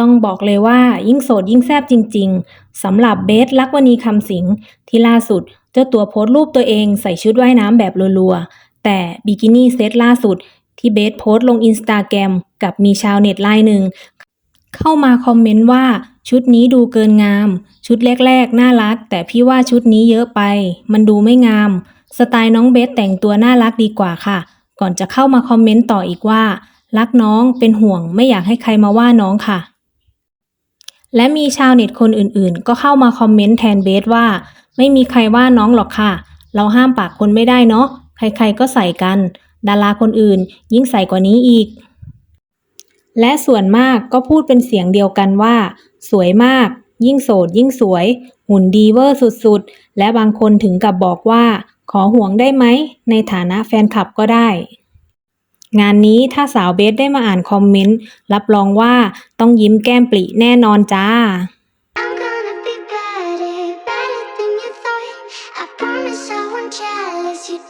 ต้องบอกเลยว่ายิ่งโสดยิ่งแซบจริง ๆสำหรับเบสลักวณีคำสิงที่ล่าสุด เจ้าตัวโพสต์รูปตัวเองใส่ชุดว่ายน้ำแบบรัวๆ แต่บิกินี่เซตล่าสุด ที่เบสโพสต์ลงอินสตาแกรมกับมีชาวเน็ตรายหนึ่ง เข้ามาคอมเมนต์ว่าชุดนี้ดูเกินงาม ชุดแรกๆ น่ารัก แต่พี่ว่าชุดนี้เยอะไป มันดูไม่งาม สไตล์น้องเบสแต่งตัวน่ารักดีกว่าค่ะ ก่อนจะเข้ามาคอมเมนต์ต่ออีกว่า รักน้องเป็นห่วงไม่อยากให้ใครมาว่าน้องค่ะ และมีชาวเน็ตคนอื่นๆ ก็เข้ามาคอมเมนต์แทนเบสว่า ไม่มีใครว่าน้องหรอกค่ะ เราห้ามปากคนไม่ได้เนาะใครๆก็ใส่กัน ดาราคนอื่น ยิ่งใส่กว่านี้อีก และส่วนมากก็พูดเป็นเสียงเดียวกันว่า สวยมาก ยิ่งโสด ยิ่งสวย หุ่นดีเวอร์สุดๆ และบางคนถึงกับบอกว่า ขอห่วงได้ไหม ในฐานะแฟนคลับก็ได้ งานนี้ถ้าสาวเบสได้มาอ่านคอมเมนต์ รับรองว่าต้องยิ้มแก้มปริแน่นอนจ้า you